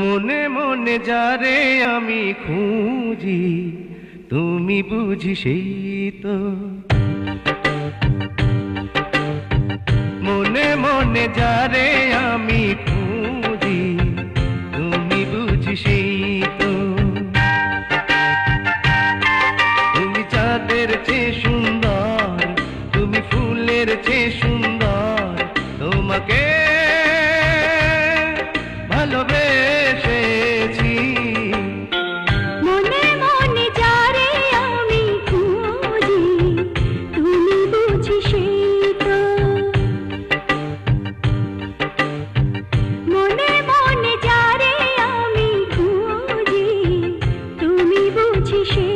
মনে মনে যারে আমি খুঁজি, তুমি বুঝি সেই তো। মনে মনে যারে আমি খুঁজি, তুমি বুঝি সেই তো। তুমি চাঁদের চেয়ে সুন্দর, তুমি ফুলের চেয়ে সুন্দর, তোমাকে বুঝি সেইটা মনে মনে যারে আমি খুঁজি তুমি বুঝি সেই